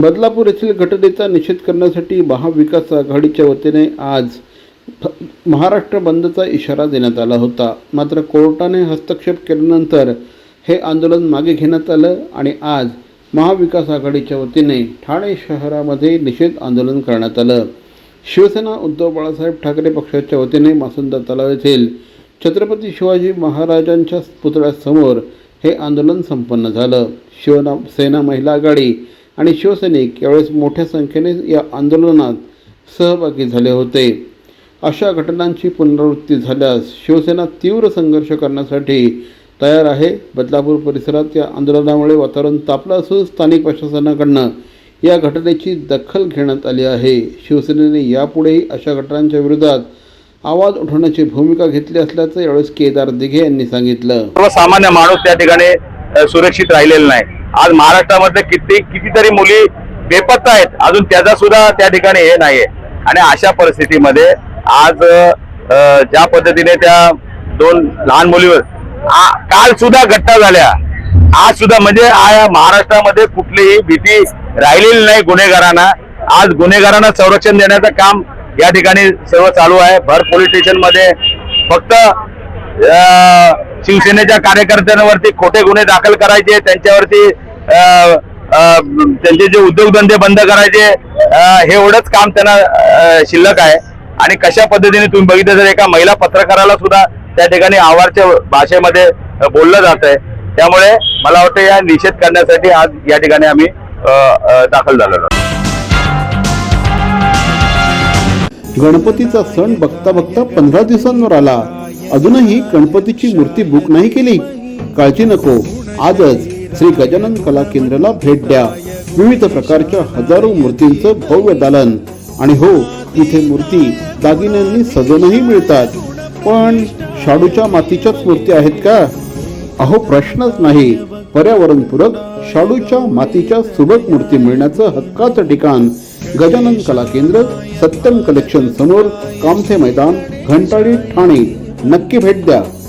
बदलापूर येथील घटनेचा निषेध करण्यासाठी महाविकास आघाडीच्या वतीने आज महाराष्ट्र बंदचा इशारा देण्यात आला होता. मात्र कोर्टाने हस्तक्षेप केल्यानंतर हे आंदोलन मागे घेण्यात आलं आणि आज महाविकास आघाडीच्या वतीने ठाणे शहरामध्ये निषेध आंदोलन करण्यात आलं. शिवसेना उद्धव बाळासाहेब ठाकरे पक्षाच्या वतीने मासुंदा तलाव येथील छत्रपती शिवाजी महाराजांच्या पुतळ्यासमोर हे आंदोलन संपन्न झालं. शिवना सेना महिला आघाडी आणि शिवसैनिक यावेळेस मोठ्या संख्येने या आंदोलनात सहभागी झाले होते. अशा घटनांची पुनरावृत्ती झाल्यास शिवसेना तीव्र संघर्ष करण्यासाठी तयार आहे. बदलापूर परिसरात या आंदोलनामुळे वातावरण तापलं असून स्थानिक प्रशासनाकडनं या घटनेची दखल घेण्यात आली आहे. शिवसेनेने यापुढेही अशा घटनांच्या विरोधात आवाज उठवण्याची भूमिका घेतली असल्याचं यावेळेस केदार दिघे यांनी सांगितलं. सर्वसामान्य माणूस त्या ठिकाणी सुरक्षित राहिलेला नाही. आज महाराष्ट्रामध्ये किती कितीतरी मुली बेपत्ता आहेत. अजून त्याचा सुद्धा त्या ठिकाणी हे नाहीये. आणि अशा परिस्थितीमध्ये आज ज्या पद्धतीने त्या दोन लहान मुलीवर काल सुद्धा घटना झाल्या. आज सुद्धा म्हणजे महाराष्ट्रामध्ये कुठलीही भीती राहिलेली नाही गुन्हेगारांना. आज गुन्हेगारांना संरक्षण देण्याचं काम या ठिकाणी सर्व चालू आहे. भर पोलीस स्टेशनमध्ये फक्त शिवसेनेच्या कार्यकर्त्यांवरती खोटे गुन्हे दाखल करायचे त्यांच्यावरती त्यांचे जे उद्योगधंदे बंद करायचे हे एवढंच काम त्यांना शिल्लक आहे. आणि कशा पद्धतीने तुम्ही बघितलं तर एका महिला पत्रकाराला सुद्धा त्या ठिकाणी आवारच्या भाषेमध्ये बोललं जात आहे. त्यामुळे मला वाटतं या निषेध करण्यासाठी आज या ठिकाणी आम्ही दाखल झालेलो गणपतीचा सण बघता बघता पंधरा दिवसांवर आला. अजूनही गणपतीची मूर्ती बुक नाही केली. काळजी नको. आजच श्री गजानन कला केंद्राला भेट द्या. विविध प्रकारच्या हजारो मूर्तींचं भव्य दालन. आणि हो इथे मूर्ती दागिन्यांनी सजवूनही मिळतात. पण शाडूच्या मातीच्याच मूर्ती आहेत का? अहो प्रश्नच नाही. पर्यावरणपूरक शाडूच्या मातीच्या सुबक मूर्ती मिळण्याचं हक्काचं ठिकाण. गजानन कला केंद्र सत्यम कलेक्शन समोर कामथे मैदान घंटाळी ठाणे. नक्की भेट द्या.